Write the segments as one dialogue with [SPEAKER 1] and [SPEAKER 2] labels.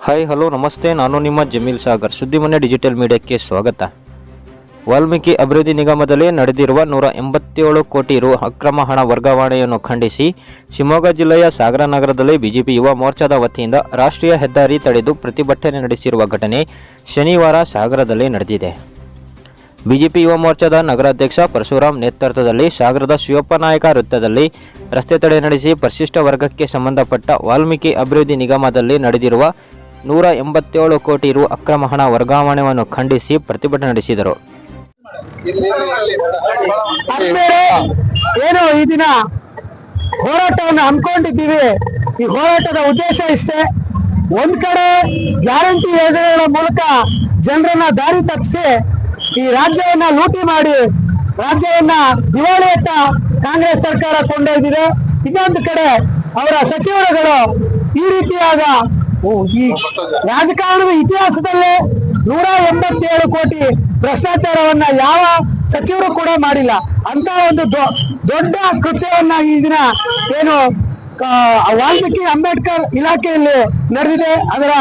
[SPEAKER 1] Hi hello ನಮಸ್ತೆ. ನಾನು ನಿಮ್ಮ ಜಮೀಲ್ ಸಾಗರ್. ಸುದ್ದಿಮನೆ ಡಿಜಿಟಲ್ ಮೀಡಿಯಾಕ್ಕೆ ಸ್ವಾಗತ. ವಾಲ್ಮೀಕಿ ಅಭಿವೃದ್ಧಿ ನಿಗಮದಲ್ಲಿ ನಡೆದಿರುವ ನೂರ ಎಂಬತ್ತೇಳು ಕೋಟಿ ರು ಅಕ್ರಮ ಹಣ ವರ್ಗಾವಣೆಯನ್ನು ಖಂಡಿಸಿ ಶಿವಮೊಗ್ಗ ಜಿಲ್ಲೆಯ ಸಾಗರ ನಗರದಲ್ಲಿ ಬಿಜೆಪಿ ಯುವ ಮೋರ್ಚಾದ ವತಿಯಿಂದ ರಾಷ್ಟ್ರೀಯ ಹೆದ್ದಾರಿ ತಡೆದು ಪ್ರತಿಭಟನೆ ನಡೆಸಿರುವ ಘಟನೆ ಶನಿವಾರ ಸಾಗರದಲ್ಲಿ ನಡೆದಿದೆ. ಬಿಜೆಪಿ ಯುವ ಮೋರ್ಚಾದ ನಗರಾಧ್ಯಕ್ಷ ಪರಶುರಾಮ್ ನೇತೃತ್ವದಲ್ಲಿ ಸಾಗರದ ಶಿವಪ್ಪನಾಯಕ ವೃತ್ತದಲ್ಲಿ ರಸ್ತೆ ತಡೆ ನಡೆಸಿ ಪರಿಶಿಷ್ಟ ವರ್ಗಕ್ಕೆ ಸಂಬಂಧಪಟ್ಟ ವಾಲ್ಮೀಕಿ ಅಭಿವೃದ್ಧಿ ನಿಗಮದಲ್ಲಿ ನಡೆದಿರುವ ನೂರ ಎಂಬತ್ತೇಳು ಕೋಟಿ ರು ಅಕ್ರಮ ಹಣ ವರ್ಗಾವಣೆಯನ್ನು ಖಂಡಿಸಿ ಪ್ರತಿಭಟನೆ ನಡೆಸಿದರು.
[SPEAKER 2] ಏನು ಈ ದಿನ ಹೋರಾಟವನ್ನು ಹಮ್ಮಿಕೊಂಡಿದ್ದೀವಿ. ಈ ಹೋರಾಟದ ಉದ್ದೇಶ ಇಷ್ಟೇ. ಒಂದ್ ಕಡೆ ಗ್ಯಾರಂಟಿ ಯೋಜನೆಗಳ ಮೂಲಕ ಜನರನ್ನ ದಾರಿ ತಪ್ಪಿಸಿ ಈ ರಾಜ್ಯವನ್ನ ಲೂಟಿ ಮಾಡಿ ರಾಜ್ಯವನ್ನ ದಿವಾಳಿಯತ್ತ ಕಾಂಗ್ರೆಸ್ ಸರ್ಕಾರ ಕೊಂಡೊಯ್ದಿದೆ. ಇನ್ನೊಂದು ಕಡೆ ಅವರ ಸಚಿವರುಗಳು ಈ ರೀತಿಯಾದ ಈ ರಾಜಕಾರಣದ ಇತಿಹಾಸದಲ್ಲೇ ನೂರ ಎಂಬತ್ತೇಳು ಕೋಟಿ ಭ್ರಷ್ಟಾಚಾರವನ್ನ ಯಾವ ಸಚಿವರು ಕೂಡ ಮಾಡಿಲ್ಲ. ಅಂತ ಒಂದು ದೊಡ್ಡ ಕೃತ್ಯವನ್ನ ಈ ದಿನ ಏನು ವಾಲ್ಮೀಕಿ ಅಂಬೇಡ್ಕರ್ ಇಲಾಖೆಯಲ್ಲಿ ನಡೆದಿದೆ. ಅದರ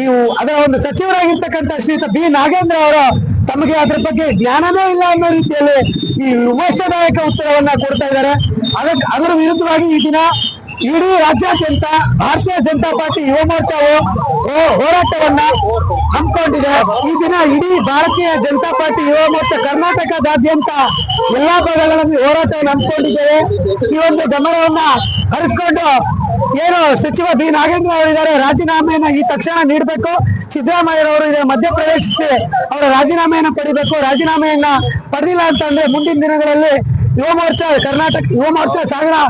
[SPEAKER 2] ಈ ಅದರ ಒಂದು ಸಚಿವರಾಗಿರ್ತಕ್ಕಂಥ ಶ್ರೀಯುತ ಬಿ. ನಾಗೇಂದ್ರ ಅವರು ತಮಗೆ ಅದ್ರ ಬಗ್ಗೆ ಜ್ಞಾನನೇ ಇಲ್ಲ ಅನ್ನೋ ರೀತಿಯಲ್ಲಿ ಈ ವಿಮರ್ಶಾದಾಯಕ ಉತ್ತರವನ್ನ ಕೊಡ್ತಾ ಇದ್ದಾರೆ. ಅದಕ್ಕೆ ಅದರ ವಿರುದ್ಧವಾಗಿ ಈ ದಿನ ಇಡೀ ರಾಜ್ಯಾದ್ಯಂತ ಭಾರತೀಯ ಜನತಾ ಪಾರ್ಟಿ ಯುವ ಮೋರ್ಚಾವು ಹೋರಾಟವನ್ನ ಹಮ್ಮಿಕೊಂಡಿದೆ. ಈ ದಿನ ಇಡೀ ಭಾರತೀಯ ಜನತಾ ಪಾರ್ಟಿ ಯುವ ಮೋರ್ಚಾ ಕರ್ನಾಟಕದಾದ್ಯಂತ ಎಲ್ಲಾ ಭಾಗಗಳಲ್ಲಿ ಹೋರಾಟವನ್ನು ಹಮ್ಮಿಕೊಂಡಿದ್ದೇವೆ. ಈ ಒಂದು ಗಮನವನ್ನ ಹರಿಸ್ಕೊಂಡು ಏನು ಸಚಿವ ಬಿ ನಾಗೇಂದ್ರ ಅವರಿದ್ದಾರೆ ರಾಜೀನಾಮೆಯನ್ನ ಈ ತಕ್ಷಣ ನೀಡಬೇಕು. ಸಿದ್ದರಾಮಯ್ಯರವರು ಇದೆ ಮಧ್ಯಪ್ರವೇಶಿಸಿ ಅವರ ರಾಜೀನಾಮೆಯನ್ನ ಪಡಿಬೇಕು. ರಾಜೀನಾಮೆಯನ್ನ ಪಡೆದಿಲ್ಲ ಅಂತಂದ್ರೆ ಮುಂದಿನ ದಿನಗಳಲ್ಲಿ ಯುವ ಮೋರ್ಚಾ ಕರ್ನಾಟಕ ಯುವ ಮೋರ್ಚಾ ಸಾಗರ ಆ,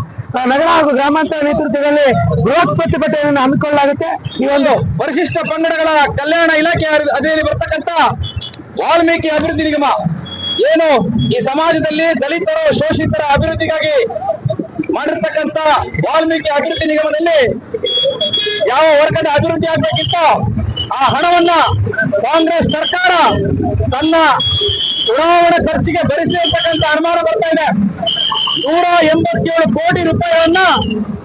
[SPEAKER 2] ನಗರ ಹಾಗೂ ಗ್ರಾಮಾಂತರ ನೇತೃತ್ವದಲ್ಲಿ ಬೃಹತ್ ಪ್ರತಿಭಟನೆಯನ್ನು ಹಮ್ಮಿಕೊಳ್ಳಲಾಗುತ್ತೆ. ಈ ಒಂದು
[SPEAKER 3] ಪರಿಶಿಷ್ಟ ಪಂಗಡಗಳ ಕಲ್ಯಾಣ ಇಲಾಖೆ ಅಡಿಯಲ್ಲಿ ಬರ್ತಕ್ಕಂತ ವಾಲ್ಮೀಕಿ ಅಭಿವೃದ್ಧಿ ನಿಗಮ ಏನು ಈ ಸಮಾಜದಲ್ಲಿ ದಲಿತರು, ಶೋಷಿತರ ಅಭಿವೃದ್ಧಿಗಾಗಿ ಮಾಡಿರ್ತಕ್ಕಂತ ವಾಲ್ಮೀಕಿ ಅಭಿವೃದ್ಧಿ ನಿಗಮದಲ್ಲಿ ಯಾವ ವರ್ಗದ ಅಭಿವೃದ್ಧಿ ಆಗ್ಬೇಕಿತ್ತ ಆ ಹಣವನ್ನ ಕಾಂಗ್ರೆಸ್ ಸರ್ಕಾರ ತನ್ನ ಚುನಾವಣಾ ಖರ್ಚಿಗೆ ಭರಿಸಿ ಅಂತಕ್ಕಂಥ ಅನುಮಾನ ಬರ್ತಾ ಇದೆ. ನೂರ ಎಂಬತ್ತೇಳು ಕೋಟಿ ರೂಪಾಯಿಯನ್ನ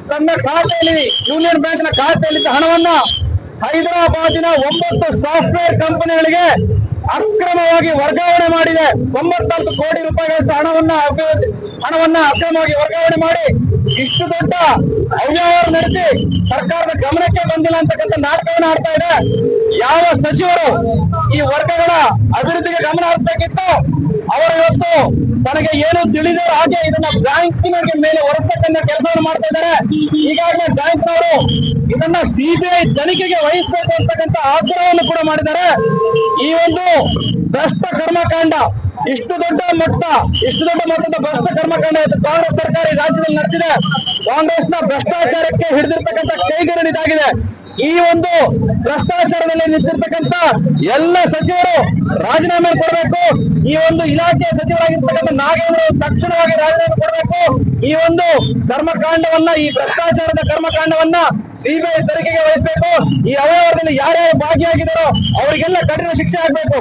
[SPEAKER 3] ತನ್ನ ಖಾತೆಯಲ್ಲಿ, ಯೂನಿಯನ್ ಬ್ಯಾಂಕ್ನ ಖಾತೆಯಲ್ಲಿದ್ದ ಹಣವನ್ನ ಹೈದರಾಬಾದಿನ ಒಂಬತ್ತು ಸಾಫ್ಟ್ವೇರ್ ಕಂಪನಿಗಳಿಗೆ ಅಕ್ರಮವಾಗಿ ವರ್ಗಾವಣೆ ಮಾಡಿದೆ. ಒಂಬತ್ತೊಂದು ಕೋಟಿ ರೂಪಾಯಿಗಳಷ್ಟು ಹಣವನ್ನ ಹಣವನ್ನ ಅಕ್ರಮವಾಗಿ ವರ್ಗಾವಣೆ ಮಾಡಿ ಇಷ್ಟು ದೊಡ್ಡ ಅವ್ಯವಹಾರ ನಡೆಸಿ ಸರ್ಕಾರದ ಗಮನಕ್ಕೆ ಬಂದಿಲ್ಲ ಅಂತಕ್ಕಂಥ ನಾಟಕವನ್ನು ಆಡ್ತಾ ಇದೆ. ಯಾವ ಸಚಿವರು ಈ ವರ್ಗಗಳ ಅಭಿವೃದ್ಧಿಗೆ ಗಮನ ಹರಿಸಬೇಕಿತ್ತು ಅವರು ಇವತ್ತು ತನಗೆ ಏನು ತಿಳಿದ ಹಾಗೆ ಇದನ್ನ ಬ್ಯಾಂಕಿನವರಿಗೆ ಮೇಲೆ ಹೊರತಕ್ಕಂಥ ಕೆಲಸವನ್ನು ಮಾಡ್ತಾ ಇದ್ದಾರೆ. ಈಗಾಗಲೇ ಬ್ಯಾಂಕ್ನವರು ಇದನ್ನ ಸಿಬಿಐ ತನಿಖೆಗೆ ವಹಿಸಬೇಕು ಅಂತಕ್ಕಂಥ ಆಗ್ರಹವನ್ನು ಕೂಡ ಮಾಡಿದ್ದಾರೆ. ಈ ಒಂದು ಭ್ರಷ್ಟ ಕರ್ಮಕಾಂಡ ಇಷ್ಟು ದೊಡ್ಡ ಮಟ್ಟ, ಇಷ್ಟು ದೊಡ್ಡ ಮಟ್ಟದ ಭ್ರಷ್ಟ ಕರ್ಮಕಾಂಡ ಕಾಂಗ್ರೆಸ್ ಸರ್ಕಾರ ಈ ರಾಜ್ಯದಲ್ಲಿ ನಡೆದಿದೆ ಕಾಂಗ್ರೆಸ್ನ ಭ್ರಷ್ಟಾಚಾರಕ್ಕೆ ಹಿಡಿದಿರ್ತಕ್ಕಂಥ ಕೈಗರಣ ಇದಾಗಿದೆ. ಈ ಒಂದು ಭ್ರಷ್ಟಾಚಾರದಲ್ಲಿ ನಿಂತಿರ್ತಕ್ಕಂಥ ಎಲ್ಲ ಸಚಿವರು ರಾಜೀನಾಮೆ ಕೊಡಬೇಕು. ಈ ಒಂದು ಇಲಾಖೆಯ ಸಚಿವರಾಗಿರ್ತಕ್ಕಂಥ ನಾಗೇಂದ್ರ ತಕ್ಷಣವಾಗಿ ರಾಜೀನಾಮೆ ಕೊಡಬೇಕು. ಈ ಒಂದು ಕರ್ಮಕಾಂಡವನ್ನ, ಈ ಭ್ರಷ್ಟಾಚಾರದ ಕರ್ಮಕಾಂಡವನ್ನ ಸಿಬಿಐ ತನಿಖೆಗೆ ವಹಿಸಬೇಕು. ಈ ಅವ್ಯವಹಾರದಲ್ಲಿ ಯಾರ್ಯಾರು ಭಾಗಿಯಾಗಿದ್ದಾರೋ ಅವರಿಗೆಲ್ಲ ಕಠಿಣ ಶಿಕ್ಷೆ ಆಗ್ಬೇಕು.